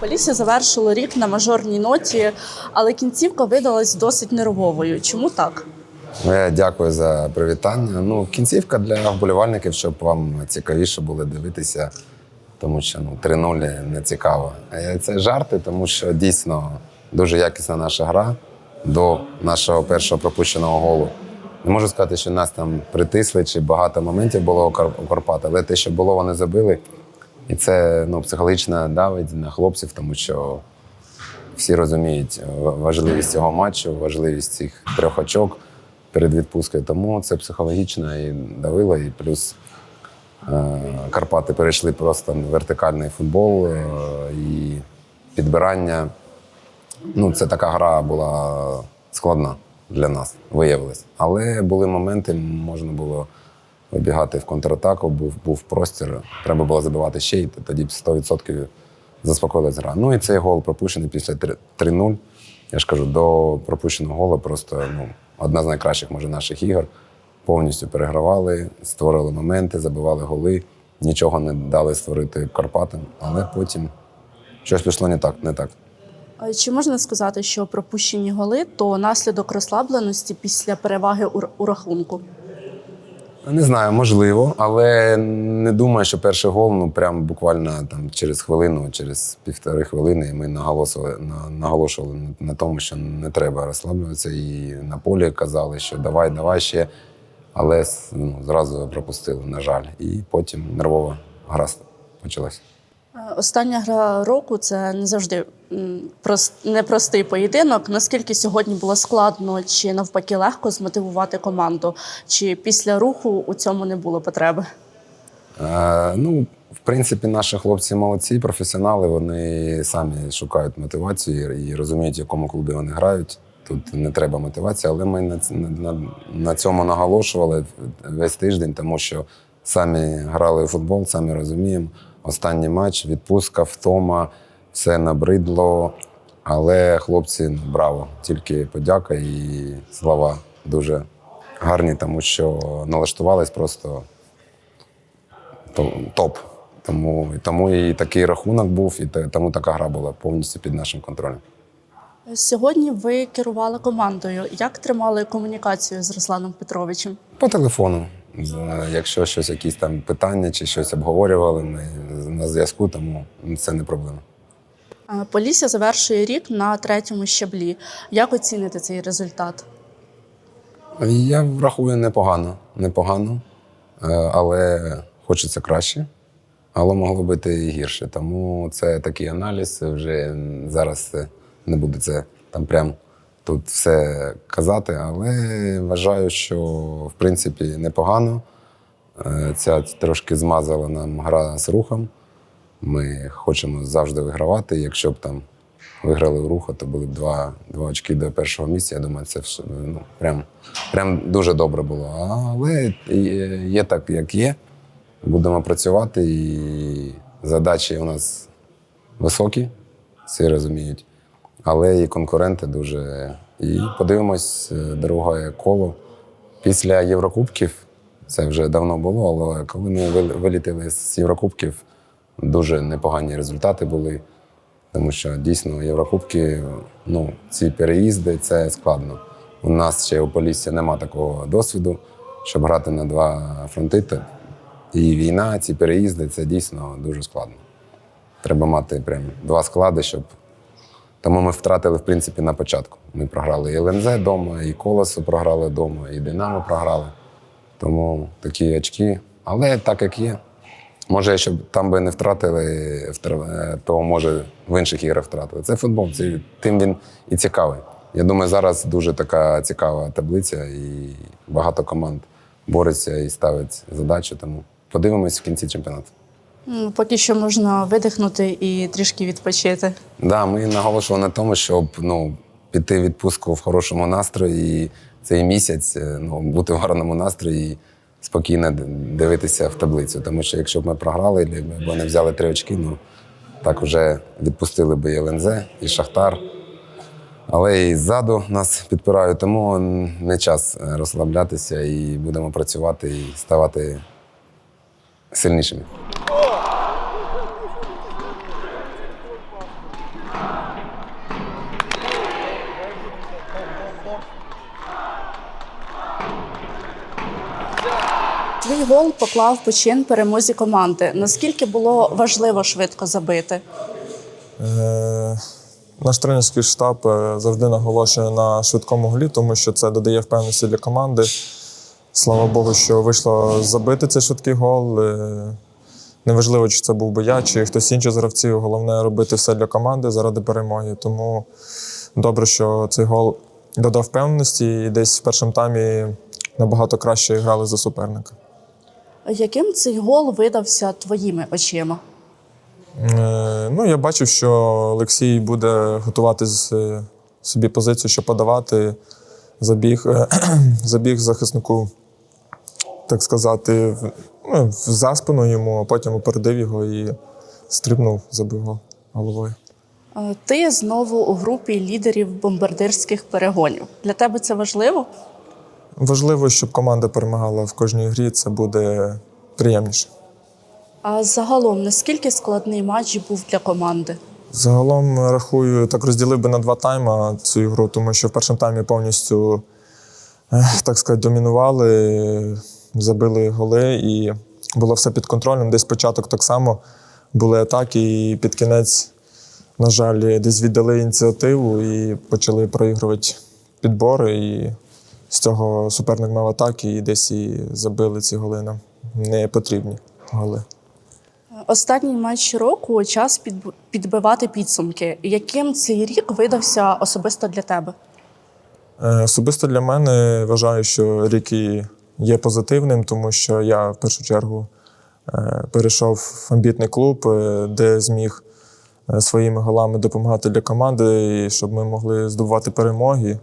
Полісся завершило рік на мажорній ноті, але кінцівка видалась досить нервовою. Чому так? Ну, дякую за привітання. Ну, кінцівка для вболівальників, щоб вам цікавіше було дивитися, тому що ну, 3-0 не цікаво. Е, Це жарти, тому що дійсно дуже якісна наша гра до нашого першого пропущеного голу. Не можу сказати, що нас там притисли, чи багато моментів було у Карпат, але те, що було, вони забили. І це ну, психологічно давить на хлопців, тому що всі розуміють важливість цього матчу, важливість цих трьох очок перед відпусткою. Тому це психологічно і давило. І плюс е, Карпати перейшли просто на вертикальний футбол е, і підбирання. Ну, це така гра була складна для нас, виявилось. Але були моменти, можна було вибігати в контратаку, був, був простір. Треба було забивати ще, і тоді б 100% заспокоїлась гра. Ну і цей гол пропущений після 3 3-0. Я ж кажу, до пропущеного голу просто ну, одна з найкращих, може, наших ігор. Повністю перегравали, створили моменти, забивали голи, нічого не дали створити Карпатам, але потім щось пішло не так, не так. Чи можна сказати, що пропущені голи то наслідок розслабленості після переваги у рахунку? Не знаю, можливо, але не думаю, що перший гол ну прям буквально там через хвилину, через півтори хвилини ми наголосили, на, наголошували на, тому, що не треба розслаблюватися. І на полі казали, що давай, давай ще. Але ну, зразу пропустили, на жаль. І потім нервова гра почалася. Е, Остання гра року це не завжди непростий поєдинок. Наскільки сьогодні було складно чи навпаки легко змотивувати команду? Чи після руху у цьому не було потреби? Е, ну, в принципі, наші хлопці молодці, професіонали. Вони самі шукають мотивацію і розуміють, якому клубі вони грають. Тут не треба мотивації, але ми на, на, на, цьому наголошували весь тиждень, тому що самі грали в футбол, самі розуміємо. Останній матч, відпустка, втома, все набридло. Але хлопці, браво! Тільки подяка і слова дуже гарні, тому що налаштувались просто топ. Тому, тому і такий рахунок був, і тому така гра була повністю під нашим контролем. Сьогодні ви керували командою. Як тримали комунікацію з Русланом Петровичем? По телефону. Якщо щось, якісь там питання чи щось обговорювали, ми на зв'язку, тому це не проблема. Полісся завершує рік на третьому щаблі. Як оціните цей результат? Я врахую непогано, непогано, е, але хочеться краще, але могло бути і гірше. Тому це такий аналіз. Вже зараз не буде це там прям тут все казати, але вважаю, що в принципі непогано. Е, Ця трошки змазала нам гра з рухом. Ми хочемо завжди вигравати. Якщо б там виграли у руху, то були б два, два очки до першого місця. Я думаю, це все, ну, прям, прям дуже добре було. Але є так, як є. Будемо працювати, і задачі у нас високі, всі розуміють. Але і конкуренти дуже. І подивимось, е, друге коло. Після Єврокубків це вже давно було, але коли ми вил- вилітили з Єврокубків, дуже непогані результати були. Тому що дійсно Єврокубки, ну, ці переїзди це складно. У нас ще у Поліссі нема такого досвіду, щоб грати на два фронти. І війна, ці переїзди це дійсно дуже складно. Треба мати прям два склади, щоб. Тому ми втратили, в принципі, на початку. Ми програли і ЛНЗ вдома, і Колосу програли вдома, і Динамо програли. Тому такі очки. Але так як є. Може, якщо там би не втратили, втр- е, то може в інших іграх втратили. Це футбол, це, тим він і цікавий. Я думаю, зараз дуже така цікава таблиця, і багато команд бореться і ставить задачу. Тому подивимось в кінці чемпіонату. Поки що можна видихнути і трішки відпочити. Да, ми наголошували на тому, щоб ну, піти в відпустку в хорошому настрої цей місяць е, ну, бути в гарному настрої спокійно дивитися в таблицю. Тому що якщо б ми програли або не взяли три очки, ну так вже відпустили би і ЛНЗ, і Шахтар. Але і ззаду нас підпирають, тому не час е, розслаблятися і будемо працювати і ставати сильнішими. Твій гол поклав почин перемозі команди. Наскільки було важливо швидко забити? Е, Наш тренерський штаб е, завжди наголошує на швидкому голі, тому що це додає впевненості для команди. Слава Богу, що вийшло забити цей швидкий гол. Е, неважливо, чи це був би я, чи хтось інший з гравців. Головне робити все для команди заради перемоги. Тому добре, що цей гол додав впевненості і десь в першому таймі набагато краще грали за суперника. Яким цей гол видався твоїми очима? Е, Ну, я бачив, що Олексій буде готувати е, собі позицію, щоб подавати. Забіг, е, забіг захиснику, так сказати, в, ну, в за спину йому, а потім опередив його і стрибнув, забив головою. Е, Ти знову у групі лідерів бомбардирських перегонів. Для тебе це важливо? Важливо, щоб команда перемагала в кожній грі, це буде приємніше. А загалом, наскільки складний матч був для команди? Загалом рахую, так розділив би на два тайми цю ігру, тому що в першому таймі повністю, е, так сказати, домінували, забили голи і було все під контролем. Десь початок так само були атаки, і під кінець, на жаль, десь віддали ініціативу і почали проігрувати підбори. І з цього суперник мав атаки, і десь і забили ці голи нам не потрібні голи. Останній матч року час підбивати підсумки. Яким цей рік видався особисто для тебе? Е, Особисто для мене вважаю, що рік і є позитивним, тому що я в першу чергу е, перейшов в амбітний клуб, е, де зміг своїми голами допомагати для команди, і щоб ми могли здобувати перемоги.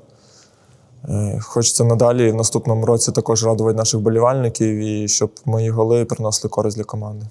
Е, Хочеться надалі в наступному році також радувати наших болівальників і щоб мої голи приносили користь для команди.